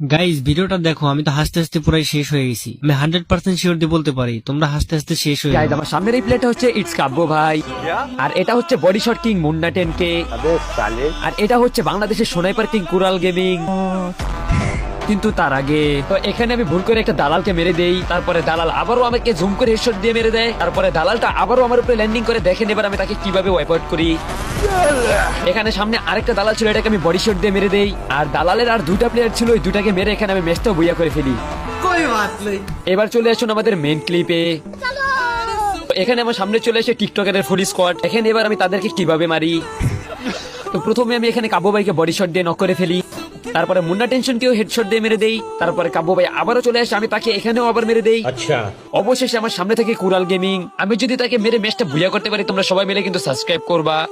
Guys ভিডিওটা দেখো আমি তো হাসতে হাসতে পুরাই শেষ হয়ে গেছি। আমি হান্ড্রেড পার্সেন্ট শিওর দিয়ে বলতে পারি তোমরা হাসতে হাসতে শেষ হয়ে গাইজ যাবে। আমার সামনের এই প্লেট হচ্ছে ইটস কাব্য ভাই। আর এটা হচ্ছে body shot king Munna ten K আর এটা হচ্ছে বাংলাদেশের সোনাইপার কিং কুরাল গেমিং কিন্তু তার আগে তো এখানে আমি ভুল করে একটা দালালকে মেরে দেই তারপরে দালাল আবারও আমাকে জুম করে হেডশট দিয়ে মেরে দেয় তারপরে দালালটা আবারও আমার উপরে ল্যান্ডিং করে দেখেন এবার আমি তাকে কীভাবে ওয়াইপ আউট করি। এখানে সামনে আরেকটা দালাল ছিল এটাকে আমি বডি শট দিয়ে মেরে দেই আর দালালের আর দুটা প্লেয়ার ছিল ওই দুটাকে মেরে এখানে আমি ম্যাচটাও বইয়া করে ফেলি। এবার চলে আসুন আমাদের মেন ক্লিপে এখানে আমার সামনে চলে এসে টিকটকের ফুল স্কোয়াড এখানে এবার আমি তাদেরকে কীভাবে মারি? তো প্রথমে আমি এখানে কাব্য ভাইকে বডি শট দিয়ে নক করে ফেলি। তারপরে মুন্না টেনশন কেউ হেডশট দিয়ে মেরে দেই। তারপরে কাব্য ভাই আবারও চলে আসে আমি তাকে এখানেও আবার মেরে দেই। আচ্ছা। অবশেষে আমার সামনে থেকে কুরাল গেমিং। আমি যদি তাকে মেরে ম্যাচটা ভুয়া করতে পারি তোমরা সবাই মিলে কিন্তু সাবস্ক্রাইব করবা।